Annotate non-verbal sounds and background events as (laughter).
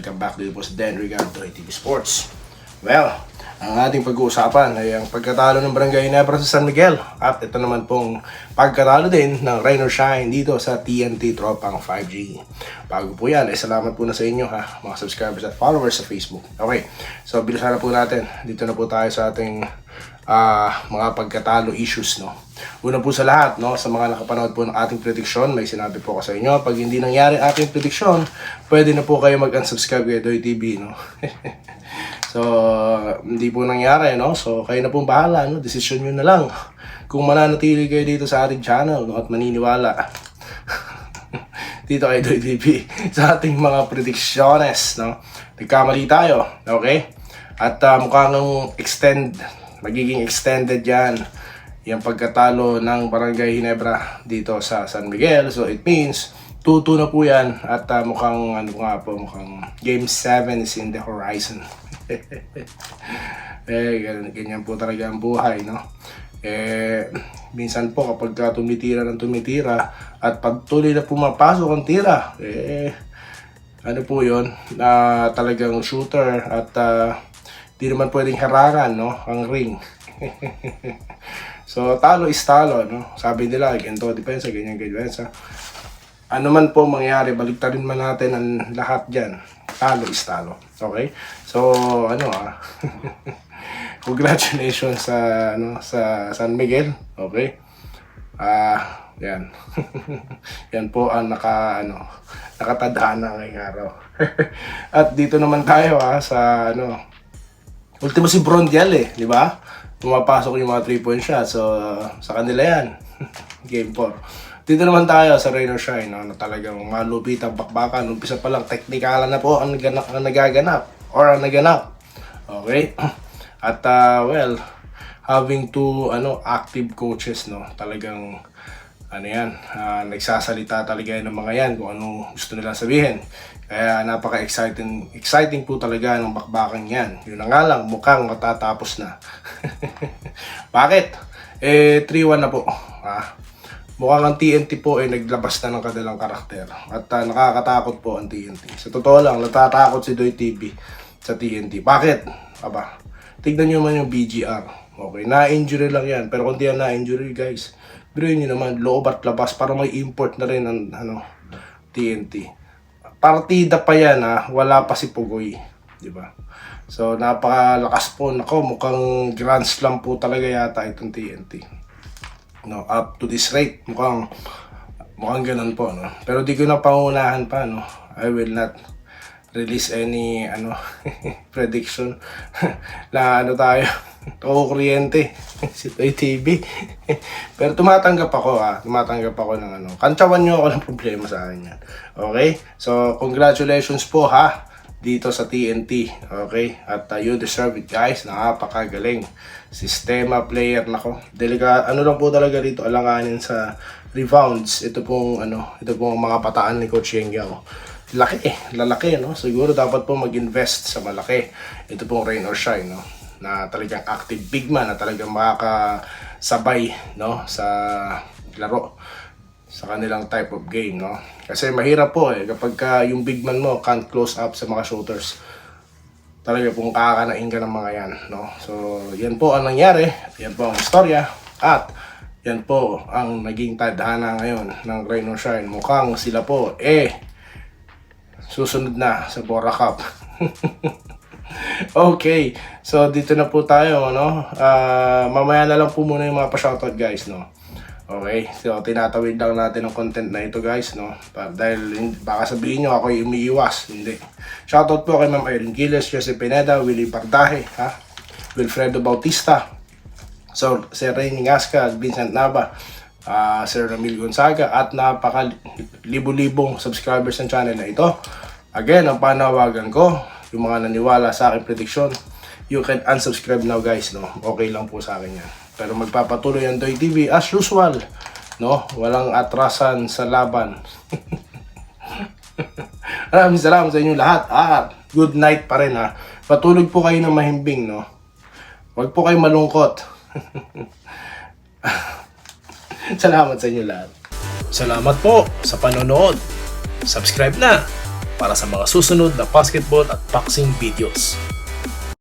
Welcome back dito po sa Dan Ricardo Sports. Well, ang ating pag-uusapan ay ang pagkatalo ng Barangay Nebra sa San Miguel at ito naman pong pagkatalo din ng Rain or Shine dito sa TNT Tropang 5G. Bago po yan, ay salamat po na sa inyo ha, mga subscribers at followers sa Facebook. Okay, so bilisan na po natin. Dito na po tayo sa ating ah, mga pagkatalo issues, no? Una po sa lahat, no, sa mga nakapanood po ng ating prediction, may sinabi po ko sa inyo, pag hindi nangyari ating prediction, pwede na po kayo mag-unsubscribe kay Doy TV, no? (laughs) so, hindi po nangyari, no? So, kayo na pong bahala, no? Desisyon nyo na lang. Kung mananatili kayo dito sa ating channel, no, at maniniwala (laughs) dito kay Doy TV sa ating mga predicciones, no? Nagkamali tayo, okay? At uh, mukhang extend, magiging extended yan yung pagkatalo ng Barangay Hinebra dito sa San Miguel. So it means 2-2 na po yan at uh, mukhang ano nga po, mukhang Game 7 is in the horizon. (laughs) eh, ganyan, po talaga ang buhay, no? Eh, minsan po kapag ka tumitira ng tumitira at pagtuloy na pumapasok ang tira, eh, ano po yon na talagang shooter at uh, di naman pwedeng harangan, no? Ang ring. (laughs) so, talo is talo, no? Sabi nila, ganito depensa, ganyan, depensa. Ano man po mangyari, baliktarin man natin ang lahat dyan. Talo is talo. Okay? So, ano ah. (laughs) Congratulations sa, ano, sa San Miguel. Okay? Ah, yan. (laughs) yan po ang naka, ano, nakatadhana ngayong araw. (laughs) At dito naman tayo ah, sa, ano, Ultimo si Brondial eh, di ba? Pumapasok yung mga 3-point shots. So, sa kanila yan. Game 4. Dito naman tayo sa Rain or Shine, no, talagang malupit ang bakbakan. Umpisa pa lang, teknikalan na po ang, naganap, ang nagaganap or ang naganap. Okay? (clears throat) At, uh, well, having two ano active coaches, no, talagang ano yan, ah, nagsasalita talaga ng mga yan kung ano gusto nila sabihin. Kaya napaka-exciting exciting po talaga ng bakbakan yan. Yun na nga lang, mukhang matatapos na. (laughs) Bakit? Eh, 3-1 na po. Ah, mukhang ang TNT po ay naglabas na ng kanilang karakter. At ah, nakakatakot po ang TNT. Sa totoo lang, natatakot si Doy TV sa TNT. Bakit? Aba, tignan nyo man yung BGR. Okay, na-injury lang yan. Pero kung di yan na-injury, guys, biruin nyo naman, loob at labas para may import na rin ang ano, TNT. Partida pa yan ha, wala pa si Pugoy. Di ba? So, napakalakas po. Nako, mukhang grand slam po talaga yata itong TNT. No, up to this rate, mukhang mukhang ganun po, no. Pero di ko na pangunahan pa, no. I will not release any ano (laughs) prediction. (laughs) Na ano tayo (laughs) o kuryente si Toy TV pero tumatanggap ako ah. Tumatanggap ako ng ano kantsawan nyo ako ng problema sa akin yan. Okay? So congratulations po ha dito sa TNT okay? At uh, you deserve it guys. Napakagaling. Sistema player nako. Delika ano lang po talaga dito alanganin sa rebounds. Ito pong ano ito pong mga pataan ni Coach Yengyao laki eh, lalaki no. Siguro dapat po mag-invest sa malaki. Ito pong rain or shine no? Na talagang active big man na talagang makakasabay no? Sa laro sa kanilang type of game no. Kasi mahirap po eh kapag ka yung big man mo can't close up sa mga shooters. Talaga pong kakanain ka ng mga yan no. So yan po ang nangyari. Yan po ang istorya at yan po ang naging tadhana ngayon ng Rain Shine. Mukhang sila po eh susunod na sa Bora Cup. (laughs) okay, so dito na po tayo, no? Ah, mamaya na lang po muna yung mga pa-shoutout guys, no? Okay, so tinatawid lang natin ang content na ito guys, no? Pa, dahil baka sabihin nyo ako umiiwas, hindi. Shoutout po kay Ma'am Irene Giles, Jose Pineda, Willie Pardahe, ha? Wilfredo Bautista, So, Sir Rainy Ngasca, Vincent Nava, ah Sir Ramil Gonzaga, at napaka libo-libong subscribers ng channel na ito. Again, ang panawagan ko, yung mga naniwala sa aking prediction, you can unsubscribe now guys, no? Okay lang po sa akin yan. Pero magpapatuloy ang Doy TV as usual, no? Walang atrasan sa laban. (laughs) Maraming salamat sa inyo lahat. At good night pa rin ha. Patulog po kayo ng mahimbing, no? Huwag po kayo malungkot. (laughs) Salamat sa inyo lahat. Salamat po sa panonood. Subscribe na para sa mga susunod na basketball at boxing videos.